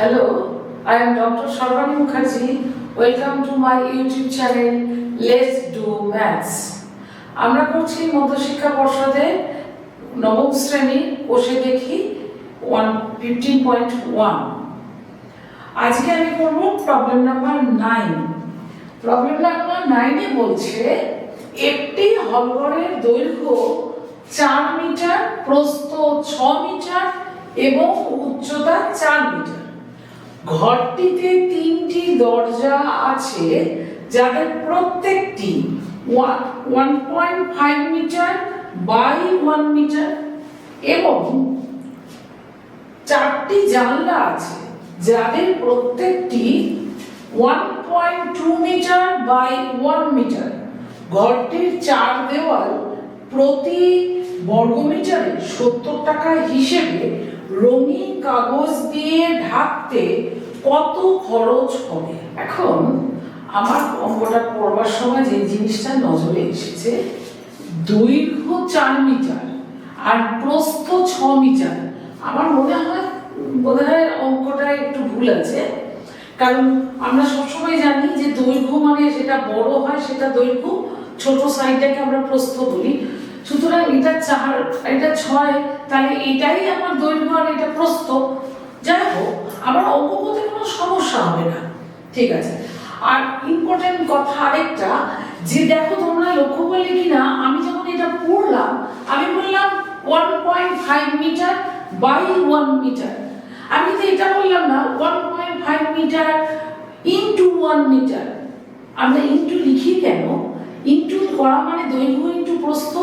Hello, I am Dr. Sharvani Mukherjee. Welcome to my YouTube channel Let's Do Maths. আমরা করছি মধ্যশিক্ষা পর্ষদে নবম শ্রেণি বসে দেখি ওয়ান ফিফটিন পয়েন্ট ওয়ান আজকে আমি করব problem number nine problem number নাইনে বলছে একটি হলঘরের দৈর্ঘ্য চার মিটার প্রস্থ ছ মিটার এবং উচ্চতা চার মিটার ঘরটিতে তিনটি দরজা আছে, যাদের প্রত্যেকটি one point five metre by one metre এবং চারটি জানলা আছে, যাদের প্রত্যেকটি one point two metre by one metre ঘরটির চার দেওয়াল প্রতি বর্গমিটারে সত্তর টাকা হিসেবে রঙিন কাগজ দিয়ে ঢাকতে কত খরচ হবে? এখন আমার অঙ্কটা পড়বার সময় যে জিনিসটা নজরে এসেছে, দৈর্ঘ্য চার মিটার আর প্রস্থ ছ মিটার। আমার মনে হয়, বোধহয় অঙ্কটা একটু ভুল আছে। কারণ আমরা সবসময় জানি যে দৈর্ঘ্য মানে যেটা বড় হয়, সেটা দৈর্ঘ্য ছোট সাইডটাকে আমরা প্রস্থ বলি। সুতরাং এটা চার, এটা ছয়, তাহলে এটাই আমার দৈর্ঘ্য আর এটা প্রস্থ। যাই হোক, আমার অঙ্ক কোনো সমস্যা হবে না। ঠিক আছে। আর ইম্পর্টেন্ট কথা আরেকটা, যে দেখো তোমরা লক্ষ্য করলে কি না আমি যখন এটা পড়লাম, আমি বললাম one point five metre by one metre আমি তো এটা বললাম না one point five metre into one metre আমরা ইন্টু লিখি কেন? ইন্টু করা মানে দৈর্ঘ্য ইন্টু প্রস্থ,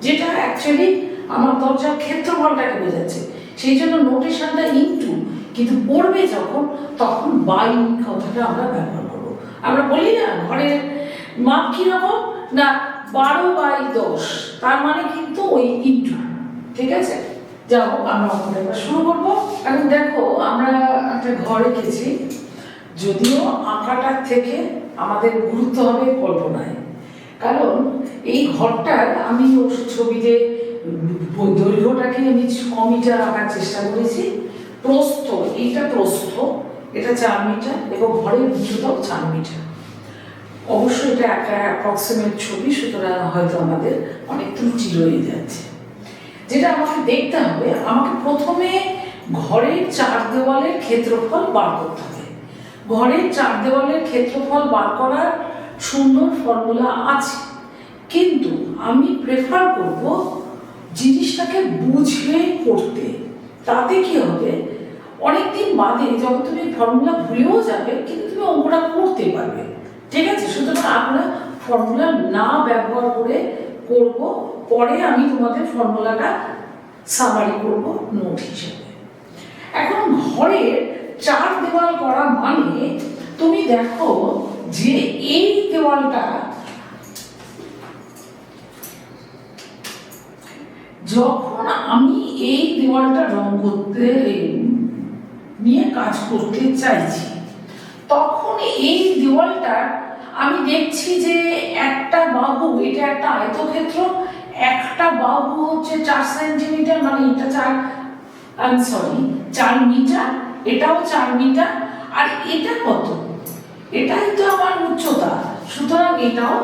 যেটা অ্যাকচুয়ালি আমার দরজার ক্ষেত্রফলটাকে বোঝাচ্ছে। সেই জন্য নোটেশনটা ইন্টু, কিন্তু পড়বে যখন, তখন বাই কথাটা আমরা ব্যবহার করব। আমরা বলি না, ঘরের মাপ কীরকম? না, বারো বাই দশ। তার মানে কিন্তু ওই ইন্টু, ঠিক আছে? যাও আমরা অঙ্কটা শুরু করব। এখন দেখো, আমরা একটা ঘর এঁকেছি। যদিও আঁকাটার থেকে আমাদের গুরুত্ব হবে কল্পনায়। কারণ এই ঘরটার আমি ছবিতে দৈর্ঘ্যটাকে আমি ছ মিটার আঁকার চেষ্টা করেছি। প্রস্থ, এইটা প্রস্থ, এটা চার মিটার এবং ঘরের উচ্চতাও চার মিটার। অবশ্যই এটা একটা অ্যাপ্রক্সিমেট ছবি, সুতরাং হয়তো আমাদের অনেক ত্রুটি রয়ে যাচ্ছে। যেটা আমাকে দেখতে হবে, আমাকে প্রথমে ঘরের চার দেওয়ালের ক্ষেত্রফল বার করতে হবে। ঘরের চার দেওয়ালের ক্ষেত্রফল বার করার সুন্দর ফর্মুলা আছে। কিন্তু আমি প্রেফার করব জিনিসটাকে বুঝে করতে। তাতে কি হবে? অনেকদিন বাদে যখন তুমি ফর্মুলা ভুলেও যাবে, কিন্তু তুমি অঙ্কটা করতে পারবে। ঠিক আছে? সুতরাং আমরা ফর্মুলা না ব্যবহার করে করব। পরে আমি তোমাদের ফর্মুলাটা সামারি করব নোট হিসেবে। এখন ঘরের চার দেওয়াল করা মানে তুমি দেখো যে এই দেওয়ালটা যখন আমি এই দেওয়ালটা রং করতে নিয়ে কাজ করতে চাইছি, তখন এই দেওয়ালটা আমি দেখছি যে একটা বাহু, এটা একটা আয়তক্ষেত্র, একটা বাহু হচ্ছে চার সেন্টিমিটার মানে এটা চার সরি চার মিটার, এটাও চার মিটার, আর এটা কত? এটাই তো আমার উচ্চতা। সুতরাং এটাও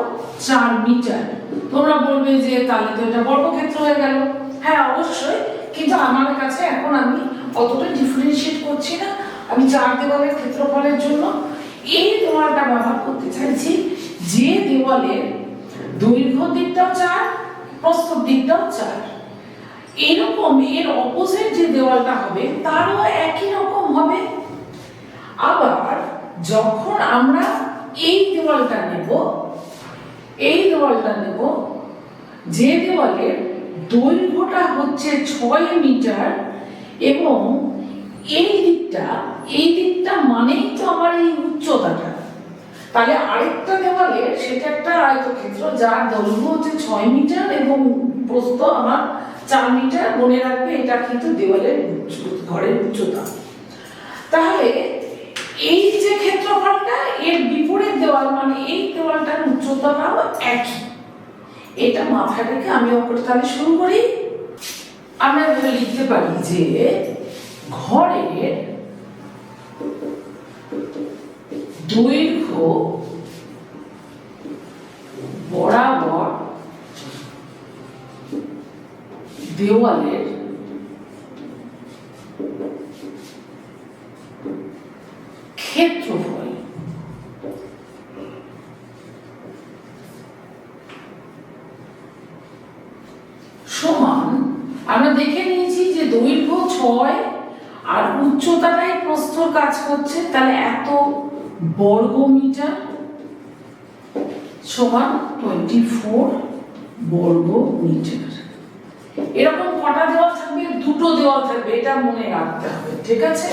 চার মিটার। তোমরা বলবে যে তাহলে তো এটা বর্গক্ষেত্র হয়ে গেল। হ্যাঁ অবশ্যই। কিন্তু আমার কাছে এখন আমি অতটা ডিফারেন্সিয়েট করছি না। আমি চার দেওয়ালের ক্ষেত্রফলের জন্য এই দেওয়ালটা ব্যবহার করতে চাইছি। যে দেওয়ালের দৈর্ঘ্য দিকটাও চার প্রস্থ দিকটাও চার। এরকম এর অপোজিট যে দেওয়ালটা হবে, তারও একই রকম হবে। আবার যখন আমরা এই দেওয়ালটা নেব, এই দেওয়ালটা নেব, যে দেওয়ালের দৈর্ঘ্যটা হচ্ছে ছয় মিটার এবং এই দিকটা এই দিকটা মানেই তো আমার এই উচ্চতাটা। তাহলে আরেকটা দেওয়ালে সেটা একটা আয়তক্ষেত্র যার দৈর্ঘ্য হচ্ছে ছয় মিটার এবং প্রস্থ আমার চার মিটার। মনে রাখবে এটা কিন্তু দেওয়ালের ঘরের উচ্চতা। তাহলে এই যে ক্ষেত্রফলটা, এর বিপরীত দেওয়াল মানে এই দেওয়ালটার উচ্চতাটাও একই। এটা মাথা রেখে আমি অপর তাহলে শুরু করি। আমরা এভাবে লিখতে পারি যে ঘরের দৈর্ঘ্য বরাবর দেওয়ালের ক্ষেত্রফল। সমান, আমরা দেখে নিয়েছি যে দৈর্ঘ্য ছয় আর উচ্চতাটাই প্রস্থর কাজ করছে, তাহলে এত বর্গ মিটার সমান টোয়েন্টি ফোর বর্গ মিটার এরকম কটা দেওয়াল থাকবে? দুটো দেওয়াল থাকবে, এটা মনে রাখতে হবে, ঠিক আছে?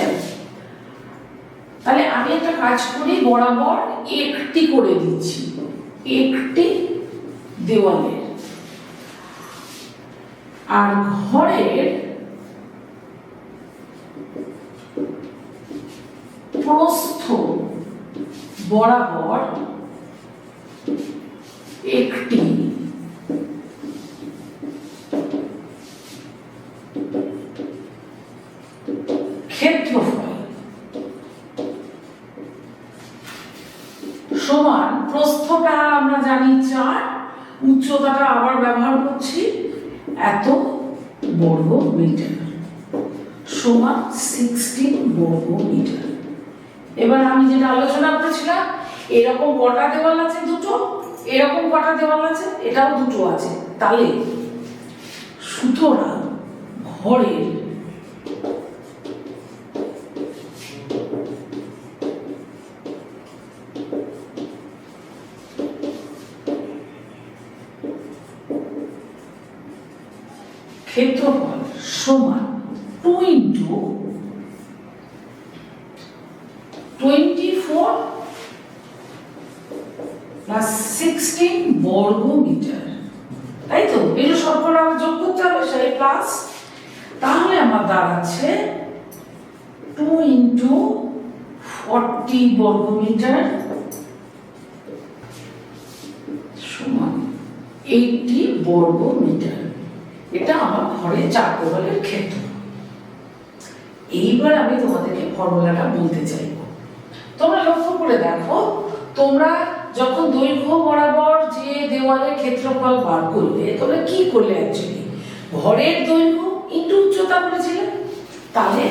তাহলে আমি একটা কাজ করি, বরাবর একটি করে দিচ্ছি। একটি দেওয়ালের আর ঘরের প্রস্থ বরাবর একটি ক্ষেত্রফল সমান প্রস্থটা আমরা জানি চার উচ্চতাটা আবার ব্যবহার করছি এত বর্গ মিটার। সমান সিক্সটিন বর্গ মিটার। এবার আমি যেটা আলোচনা করেছিলাম, এরকম কটা দেওয়াল আছে দুটো? এরকম কটা দেওয়াল আছে? এটাও দুটো আছে। তাহলে সুতরাং ঘরের ক্ষেত্রফল সমান two. Into twenty four plus sixteen বর্গ মিটার তাই তো? এই যে শতকরা যোগ করতে হবে, সেই প্লাস তাহলে আমার দাঁড়াচ্ছে টু ইন্টু ফর্টি বর্গ মিটার সমান এইটি বর্গ মিটার এটা আমার ঘরে দেওয়ালের ক্ষেত্র। এইবার আমি তোমাদেরকে ফর্মুলাটা বলতে চাই। তোমরা লক্ষ্য করে দেখো, তোমরা যখন দৈর্ঘ্য বরাবর যে দেওয়ালের ক্ষেত্রফল বার করবে তোমরা কি করলে অ্যাকচুয়ালি ঘরের দৈর্ঘ্য ইন্টু উচ্চতা করেছিলে? তাহলে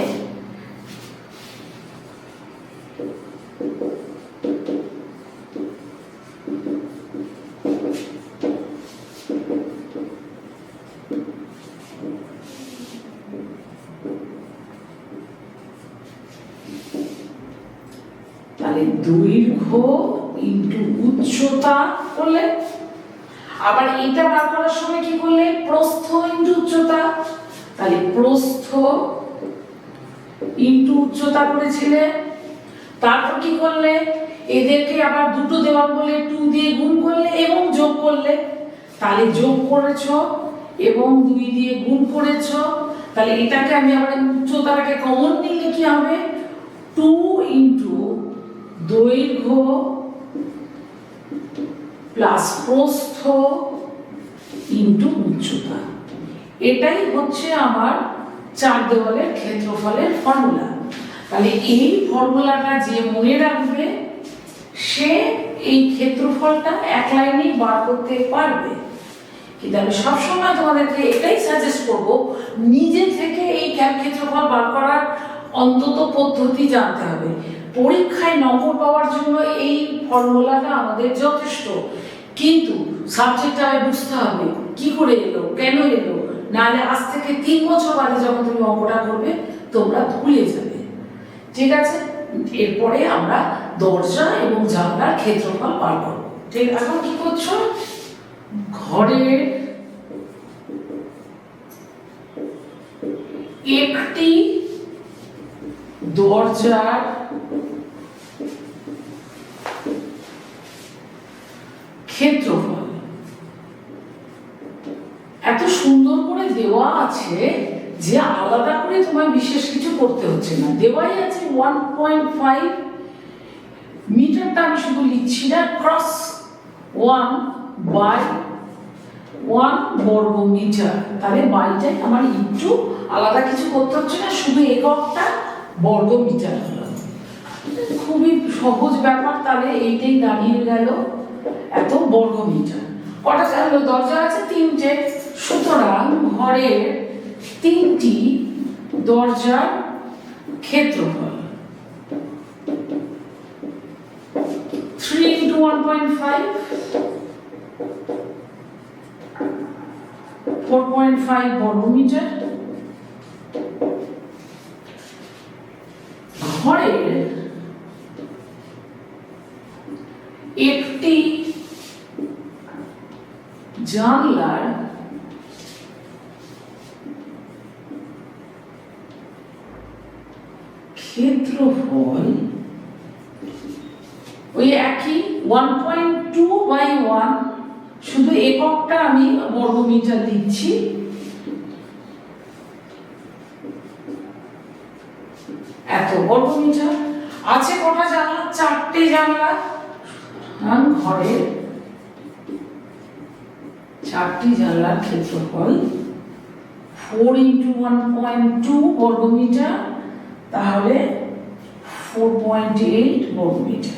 তাহলে দৈর্ঘ্য ইন্টু উচ্চতা করলে, আবার এটা বার করার সময় কি করলে? প্রস্থ ইন্টু উচ্চতা। তাহলে প্রস্থ ইন্টু উচ্চতা করেছিলে। তারপর কি করলে? এদেরকে আবার দুটো দেওয়া বলে টু দিয়ে গুণ করলে এবং যোগ করলে। তাহলে যোগ করেছ এবং দুই দিয়ে গুণ করেছ। তাহলে এটাকে আমি আবার উচ্চতাটাকে কমন নিলে কি হবে? দৈর্ঘ্য প্লাস প্রস্থ ইন্টু উচ্চতা। এটাই হচ্ছে আমার চার দেওয়ালের ক্ষেত্রফলের ফর্মুলা তাহলে এই ফর্মুলাটা যে মনে রাখবে, সে এই ক্ষেত্রফলটা এক লাইনেই বার করতে পারবে। কিন্তু আমি সবসময় তোমাদেরকে এটাই সাজেস্ট করব, নিজে থেকে এই ক্ষেত্রফল বার করার অন্তত পদ্ধতি জানতে হবে। পরীক্ষায় নম্বর পাওয়ার জন্য এই ফর্মুলাটা আমাদের যথেষ্ট। কিন্তু সাবজেক্টটা বুঝতে হবে, কি করে এলো, কেন এলো? নাহলে আজ থেকে তিন বছর বাদে যখন তুমি অঙ্কটা করবে, তোমরা ভুলে যাবে। ঠিক আছে? এরপরে আমরা দরজা এবং জানলার ক্ষেত্রফল বার করব। ঠিক, এখন কি করছ? ঘরের একটি দরজার ক্ষেত্রফল। এত সুন্দর করে দেওয়া আছে যে আলাদা করে তোমার বিশেষ কিছু করতে হচ্ছে না। দেওয়াই আছে ওয়ান পয়েন্ট ফাইভ মিটারটা আমি শুধু লিখছি না ক্রস ওয়ান বাই ওয়ান বর্গ মিটার তাহলে বাইটাই আমার একটু আলাদা কিছু করতে হচ্ছে না, শুধু এককটা বর্গ মিটার খুবই সহজ ব্যাপার, তাহলে এইটাই দাঁড়িয়ে গেল। এত বর্গ মিটার। কটা জানলো দরজা আছে? তিনটে। সুতরাং ঘরের তিনটি দরজার ক্ষেত্রফল। Three into one point five four point five বর্গমিটার। ঘরের একটি জানলার ক্ষেত্রফল ওই একই one point two by one শুধু এককটা আমি বর্গমিটার দিচ্ছি। এত বর্গমিটার? আছে কটা জানলা? চারটে জানলা। সুতরাং ঘরের চারটি জানলার ক্ষেত্রফল four into one point two বর্গমিটার, তাহলে ফোর পয়েন্ট এইট বর্গমিটার।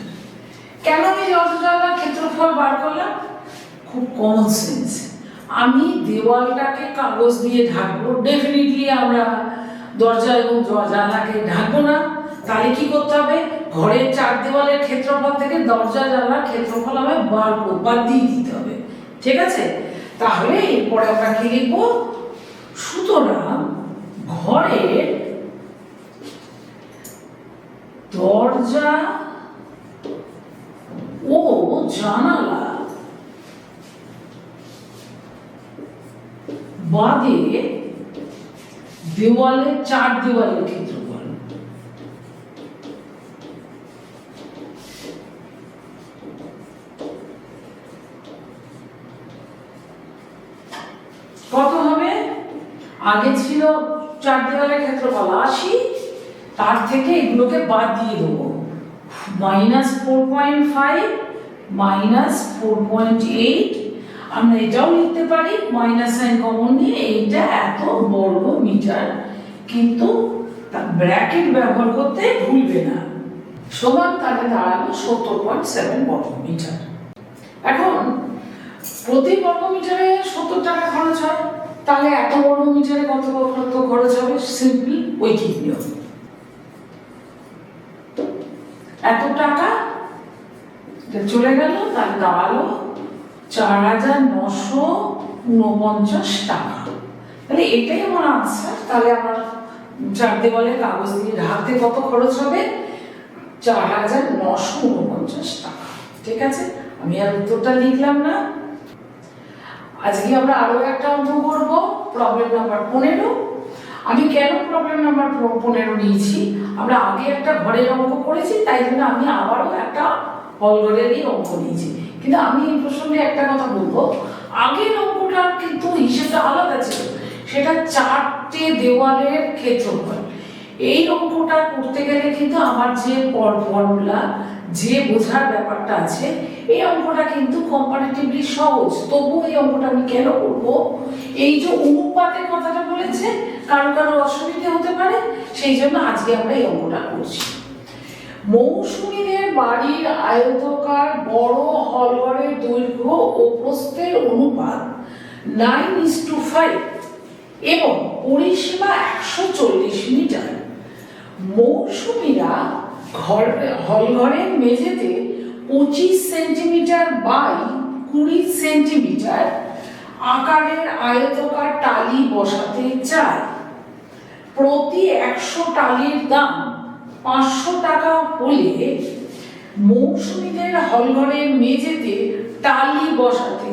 কেন আমি যত জানলার ক্ষেত্রফল বার করলাম? খুব কমন সেন্স আমি দেওয়ালটাকে কাগজ দিয়ে ঢাকবো। ডেফিনেটলি আমরা দরজা এবং জানলাকে ঢাকবো না। তাহলে কি করতে হবে? ঘরের চার দেওয়ালের ক্ষেত্রফল থেকে দরজা জানলার ক্ষেত্রফল আমায় বার বাদ দিয়ে দিতে হবে। ঠিক আছে? তাহলে এরপরে আমরা কি লিখব? সুতরাং ঘরের দরজা ও জানালা বাদে দেওয়ালে চার দেওয়ালের ক্ষেত্রফল কত হবে আগে ছিল চার দেওয়ালের ক্ষেত্রফল আশি, তার থেকে এগুলোকে বাদ দিয়ে দেবো। Minus four point five, minus four point eight. আমরা এটাও লিখতে পারি, মাইনাস সাইন কমন নিয়ে এইটা এত বর্গ মিটার। কিন্তু ব্র্যাকেট ব্যবহার করতে ভুলবে না। সমান তাহলে দাঁড়াল সত্তর পয়েন্ট সেভেন বর্গ মিটার। এখন, প্রতি বর্গ মিটারে সত্তর টাকা খরচ হয়। তাহলে এত বর্গ মিটারে কত কত খরচ হবে? সিম্পলি ঐকিক নিয়ম। এত টাকা চলে গেল, তাহলে দাঁড়াল চার হাজার নশো উনপঞ্চাশ টাকা। তাহলে এটাই আমার আনসার তাহলে আমার চার দেওয়ালে কাগজ দিয়ে ঢাকতে কত খরচ হবে? চার হাজার নশো উনপঞ্চাশ টাকা। ঠিক আছে? আমি আর উত্তরটা লিখলাম না। আজকে আমরা আরও একটা অঙ্ক করব। প্রবলেম নাম্বার পনেরো। আমি কেন প্রবলেম নাম্বার পনেরো নিয়েছি? আমরা আগে একটা ঘরের অঙ্ক করেছি, তাই জন্য আমি আবারও একটা হলঘরেরই অঙ্ক নিয়েছি। কিন্তু আমি এই প্রসঙ্গে একটা কথা বলব। আগের অঙ্কটার কিন্তু হিসেবটা আলাদা ছিল। সেটা চারটে দেওয়ালের ক্ষেত্রফল। এই অঙ্কটা করতে গেলে কিন্তু আমার যে ফর্মুলা যে বোঝার ব্যাপারটা আছে, এই অঙ্কটা কিন্তু কম্পারেটিভলি সহজ। তবুও এই অঙ্কটা আমি কেন করব? এই যে অনুপাতের কথাটা বলেছে, কারও কারও অসুবিধে হতে পারে, সেই জন্য আজকে আমরা এই অঙ্কটা করছি। মৌসুমীদের বাড়ির আয়তকার বড় হলঘরের দৈর্ঘ্য ও প্রস্থের অনুপাত নাইন ইস টু ফাইভ এবং পরিসীমা একশো চল্লিশ মিটার। মৌসুমীরা ঘর, হলঘরের মেঝেতে পঁচিশ সেন্টিমিটার বাই কুড়ি সেন্টিমিটার আকারের আয়তকার টালি বসাতে চায়। প্রতি একশো টালির দাম পাঁচশো টাকা হলে মৌসুমীদের হলঘরের মেঝেতে টালি বসাতে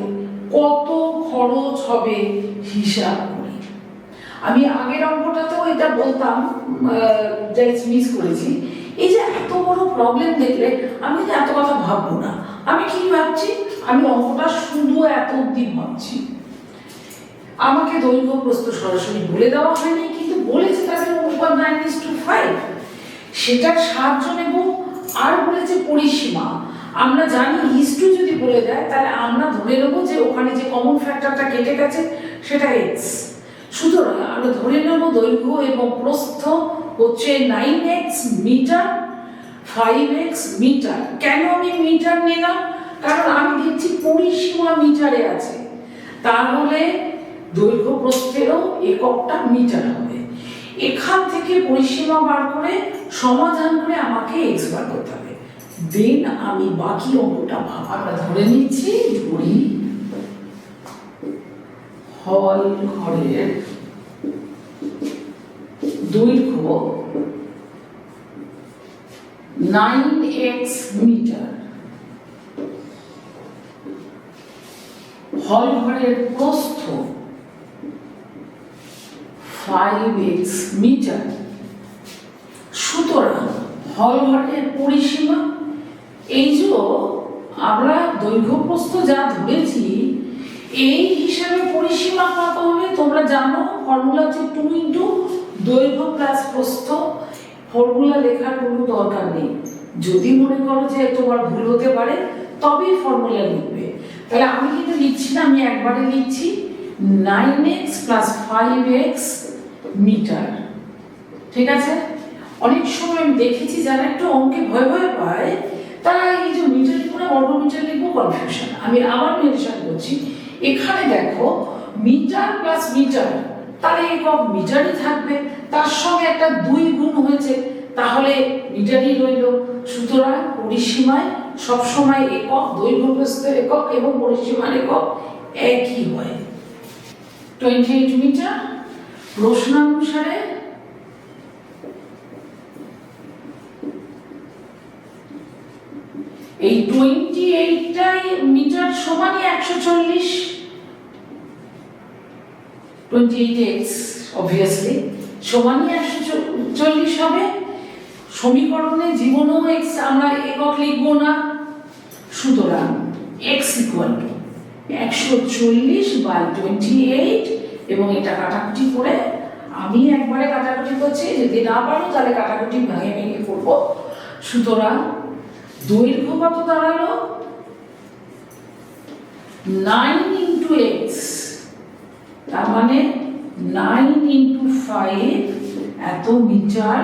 কত খরচ হবে হিসাব করি। আমি আগের অঙ্কটাতেও এটা বলতাম মিস করেছি। এই যে এত বড় প্রবলেম দেখলে আমি যে এত কথা ভাববো না। আমি কি ভাবছি? আমি অঙ্কটা শুধু এত অব্দি ভাবছি। আমাকে দৈর্ঘ্য, প্রস্থ সরাসরি বলে দেওয়া হয়নি, কিন্তু বলেছে তাদের অনুপাত নাইন ইস টু ফাইভ সেটার সাহায্য নেব। আর বলেছে পরিসীমা। আমরা জানি হিস্ট্রি যদি বলে দেয়, তাহলে আমরা ধরে নেব যে ওখানে যে কমন ফ্যাক্টরটা কেটে গেছে, সেটা এক্স সুতরাং আমরা ধরে নেব দৈর্ঘ্য এবং প্রস্থ হচ্ছে nine x metre five x metre কেন আমি মিটার নিলাম? কারণ আমি দেখছি পরিসীমা মিটারে আছে। তাহলে দৈর্ঘ্য প্রস্থেরও এককটা মিটার হবে। এখান থেকে পরিসীমা বার করে, সমাধান করে আমাকে এক্স বার করতে হবে। দেন আমি বাকি অঙ্কটা আমরা ধরে নিচ্ছি, ধরি। হল ঘরের দৈর্ঘ্য নাইন এক্স মিটার হল ঘরের প্রস্থ ফাইভ এক্স মিটার সুতরাং হল ঘরের পরিসীমা, এই যে আমরা দৈর্ঘ্য প্রস্থ যা ধরেছি, এই হিসাবে পরিসীমা কত হবে তোমরা জানো ফর্মুলা হচ্ছে টু ইন্টু দৈর্ঘ্য প্লাস প্রস্থ ফর্মুলা লেখার কোনো দরকার নেই। যদি মনে করো যে তোমার ভুল হতে পারে, তবেই ফর্মুলা লিখবে। তাহলে আমি কিন্তু লিখছি না, আমি একবারে লিখছি nine x plus five x metre ঠিক আছে? অনেক সময় আমি দেখেছি যারা একটু অঙ্কে ভয় ভয় পায়, তারা এই যে মিটার লিখব না, বর্গ মিটার লিখব কনফিউশন আমি আবার মেনশন করছি। এখানে দেখো মিটার প্লাস মিটার তাহলে একক মিটারই থাকবে, তার সঙ্গে একটা দুই গুণ হয়েছে, তাহলে মিটারই রইল। সুতরাং পরিসীমায় সবসময় একক দৈর্ঘ্য প্রস্থের একক এবং পরিসীমার একক একই হয়। টোয়েন্টি এইট মিটার প্রশ্নানুসারে এই টোয়েন্টি এইটটাই মিটার সমানই একশো চল্লিশ। টোয়েন্টি এইট এক্স অবভিয়াসলি সমানই একশো চল্লিশ হবে। সমীকরণে জীবনও এক্স আমরা একক লিখব না। সুতরাং এক্স ইকুয়াল টু একশো চল্লিশ বাই টোয়েন্টি এইট এবং এটা কাটাকুটি করে আমি একবারে কাটাকুটি করছি। যদি না পারো তাহলে কাটাকুটি ভেঙে ভেঙে করব। সুতরাং দৈর্ঘ্য কত দাঁড়াল? নাইন ইন্টু এক্স তার মানে নাইন ইন্টু ফাইভ এত মিটার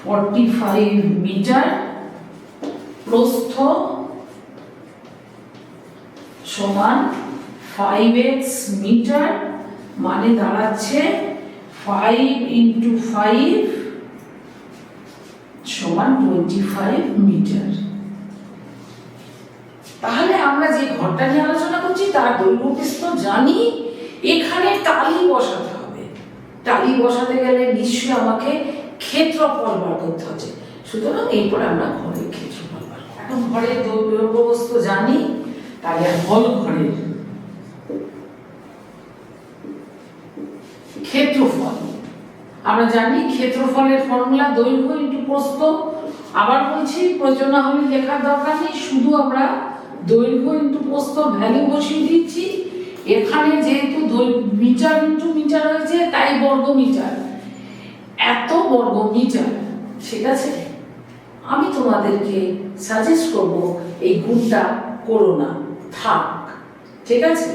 ফর্টি ফাইভ মিটার প্রস্থ সমান ফাইভ এক্স মিটার মানে দাঁড়াচ্ছে ফাইভ ইন্টু ফাইভ সমান টোয়েন্টি ফাইভ মিটার। তাহলে আমরা যে ঘরটা নিয়ে আলোচনা করছি, তার দৈর্ঘ্য জানি, এখানে টালি বসাতে হবে। টালি বসাতে গেলে নিশ্চয়ই আমাকে ক্ষেত্রফল বার করতে হচ্ছে। সুতরাং এরপর আমরা ঘরের ক্ষেত্রফল বার এখন ঘরের দৈর্ঘ্য প্রস্থ জানি তাহলে হল ঘরের ক্ষেত্রফল। আমরা জানি ক্ষেত্রফলের ফর্মুলা দৈর্ঘ্য ইন্টু প্রস্থ। আবার বলছি প্রয়োজন হলে লেখার দরকার নেই, শুধু আমরা দৈর্ঘ্য ইন্টু প্রস্থ ভ্যালু বসিয়ে দিচ্ছি। এখানে যেহেতু মিটার ইন্টু মিটার হয়েছে, তাই বর্গ মিটার এত বর্গ মিটার ঠিক আছে? আমি তোমাদেরকে সাজেস্ট করব, এই গুণটা করো না, থাক, ঠিক আছে?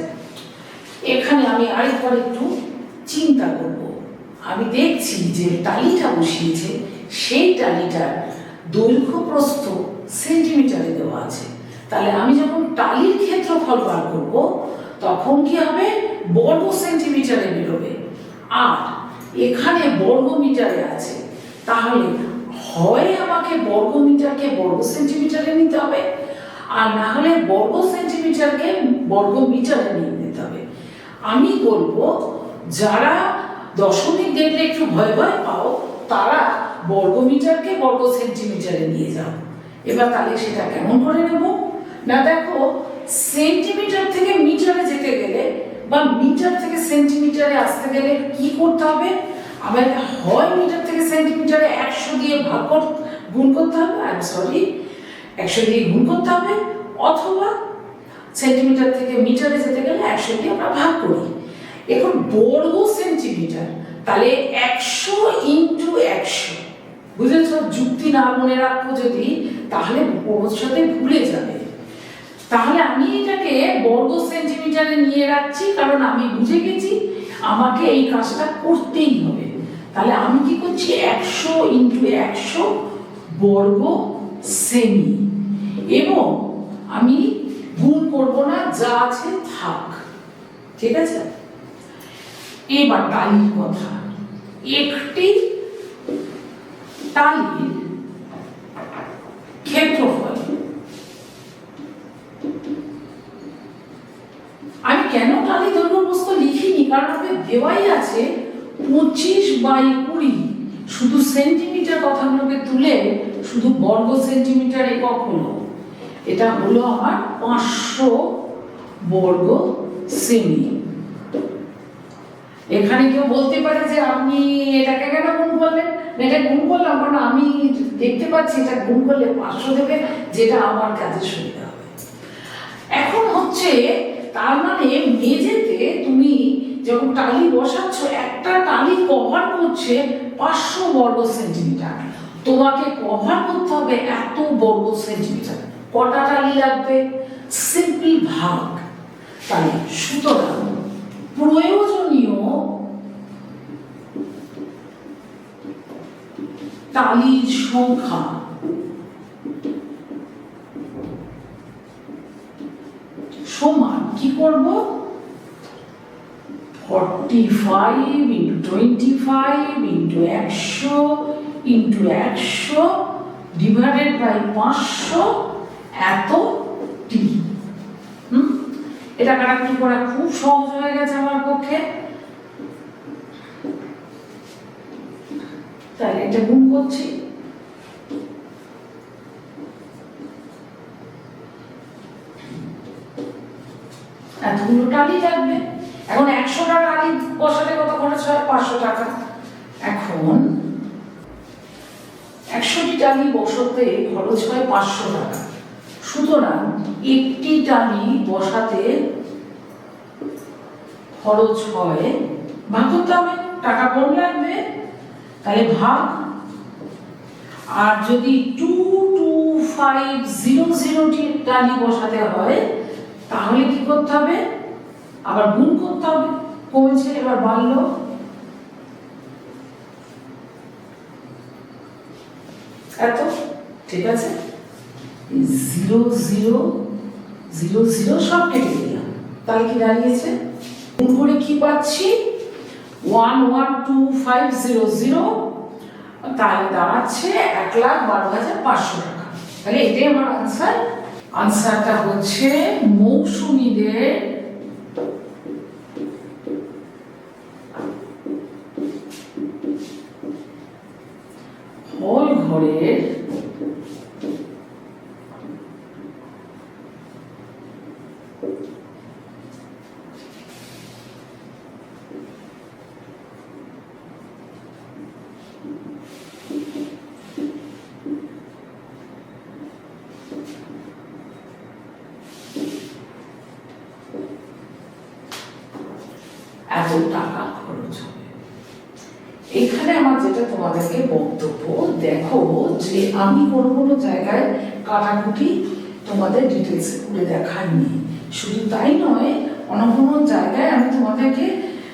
এখানে আমি আরেকবার একটু চিন্তা করব। আমি দেখছি যে টালিটা বসিয়েছে, সেই টালিটার দৈর্ঘ্য প্রস্থ সেন্টিমিটারে দেওয়া আছে। তাহলে আমি যখন টালির ক্ষেত্রফল বার করব, তখন কি হবে? বর্গ সেন্টিমিটারে বেরোবে। আর এখানে বর্গ মিটারে আছে। তাহলে হয় আমাকে বর্গ মিটারকে বর্গ সেন্টিমিটারে নিতে হবে, আর না হলে বর্গ সেন্টিমিটারকে বর্গ মিটারে নিয়ে নিতে হবে। আমি বলব, যারা দশমিক দেখলে একটু ভয় ভয় পাও, তারা বর্গ মিটারকে বর্গ সেন্টিমিটারে নিয়ে যাও। এবার তাহলে সেটা কেমন করে নেব? না দেখো সেন্টিমিটার থেকে মিটারে যেতে গেলে বা মিটার থেকে সেন্টিমিটারে আসতে গেলে কি করতে হবে? আমাকে হয় মিটার থেকে সেন্টিমিটারে একশো দিয়ে ভাগ কর, গুণ করতে হবে আই সরি একশো দিয়ে গুণ করতে হবে, অথবা সেন্টিমিটার থেকে মিটারে যেতে গেলে একশো দিয়ে আমরা ভাগ করি। এখন বর্গ সেন্টিমিটার তাহলে একশো ইন্টু একশো, বুঝেছ? যুক্তি না মনে রাখব যদি, তাহলে ভবিষ্যতে ভুলে যাবে। তাহলে আমি এটাকে বর্গ সেন্টিমিটারে নিয়ে রাখছি, কারণ আমি বুঝে গেছি আমাকে এই কাজটা করতেই হবে। তাহলে আমি কি করছি? একশো ইন্টু একশো বর্গ সেমি এবং আমি গুণ করব না, যা আছে থাক। ঠিক আছে? এবার টালির কথা। একটি টালির ক্ষেত্রফল আমি কেন টালি দৈর্ঘ্য প্রস্থ লিখিনি? কারণ আমাদের দেওয়াই আছে পঁচিশ বাই কুড়ি। শুধু সেন্টিমিটার কথাগুলোকে তুলে শুধু বর্গ সেন্টিমিটার একক হলো এটা হলো আমার পাঁচশো বর্গ সেমি। এখানে কেউ বলতে পারে যে আপনি এটাকে কেন গুণ করলেন? এটা গুণ করলাম, কারণ আমি দেখতে পাচ্ছি এটা গুণ করলে পাঁচশো দেবে, যেটা আমার কাজে সুবিধা হবে। এখন হচ্ছে তার মানে মেঝেতে তুমি যখন টালি বসাচ্ছ, একটা টালি কভার করছে পাঁচশো বর্গ সেন্টিমিটার তোমাকে কভার করতে হবে এত বর্গ সেন্টিমিটার কটা টালি লাগবে? সিম্পল ভাগ। তাহলে সুতরাং প্রয়োজনীয় টালির সংখ্যা সমান কি করব? Forty five into twenty five into একশো ইন্টু একশো ডিভাইডেড বাই পাঁচশো এত টি হুম? এটা কাটাকুটি করা? খুব সহজ হয়ে গেছে আমার পক্ষে। তাহলে এটা গুণ করছি। এতগুলো টালি লাগবে এখন একশোটা টালি বসাতে কত খরচ হয়? পাঁচশো টাকা। এখন একশোটি টালি বসাতে খরচ হয় পাঁচশো টাকা। সুতরাং একটি টালি বসাতে খরচ হয়, ভাগ করতে হবে। টাকা কম লাগবে, তাহলে ভাগ। আর যদি টু টু ফাইভ জিরো জিরোটি টালি বসাতে হয়, তাহলে কি করতে হবে? আবার গুণ করতে হবে, কমেছে, এবার বাড়লো। এত, ঠিক আছে? জিরো জিরো জিরো জিরো সব কেটে দিলাম তাহলে কি দাঁড়িয়েছে? গুণ করে কি পাচ্ছি? One one, two, five, zero zero. তাহলে দাঁড়াচ্ছে এক লাখ বারো হাজার পাঁচশো টাকা। তাহলে এটাই আমার আনসার আনসারটা হচ্ছে মৌসুমীদের হল ঘরের টাকা খরচ হবে। এখানে আমার যেটা তোমাদেরকে বক্তব্য, দেখো যে আমি কোনো কোনো জায়গায় কাটাকুটি তোমাদের ডিটেলসে করে দেখাইনি। শুধু তাই নয় কোনো জায়গায় আমি তোমাদেরকে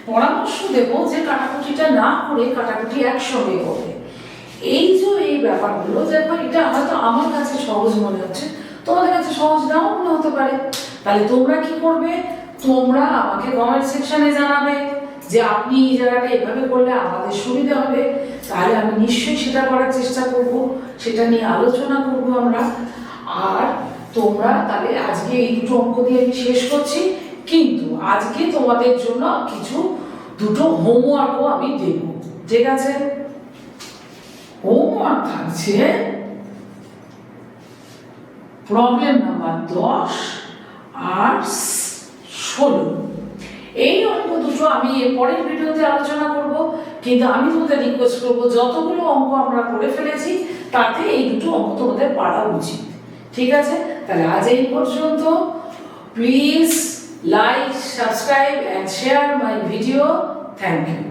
পরামর্শ দেবো যে কাটাকুটিটা না করে কাটাকুটি একসঙ্গে করবে এই যে এই ব্যাপারগুলো, দেখো এটা হয়তো আমার কাছে সহজ মনে হচ্ছে। তোমাদের কাছে সহজ নাও মনে হতে পারে। তাহলে তোমরা কি করবে? তোমরা আমাকে কমেন্ট সেকশনে জানাবে যে আপনি এই জায়গাটা এভাবে করলে আমাদের সুবিধা হবে। তাহলে আমি নিশ্চয়ই সেটা করার চেষ্টা করব, সেটা নিয়ে আলোচনা করব আমরা। আর তোমরা তাহলে আজকে এই দুটো অঙ্ক দিয়ে আমি শেষ করছি। কিন্তু আজকে তোমাদের জন্য কিছু দুটো হোমওয়ার্কও আমি দেব। ঠিক আছে? হোমওয়ার্ক থাকছে প্রবলেম নাম্বার দশ আর ষোলো এই অঙ্ক দুটো আমি এর পরের ভিডিওতে আলোচনা করব, কিন্তু আমি তোমাদের রিকোয়েস্ট করব যতগুলো অঙ্ক আমরা করে ফেলেছি, তাতে এই দুটো অঙ্ক তোমাদের পারা উচিত। ঠিক আছে? তাহলে আজ এই পর্যন্ত। Please like subscribe and share my video thank you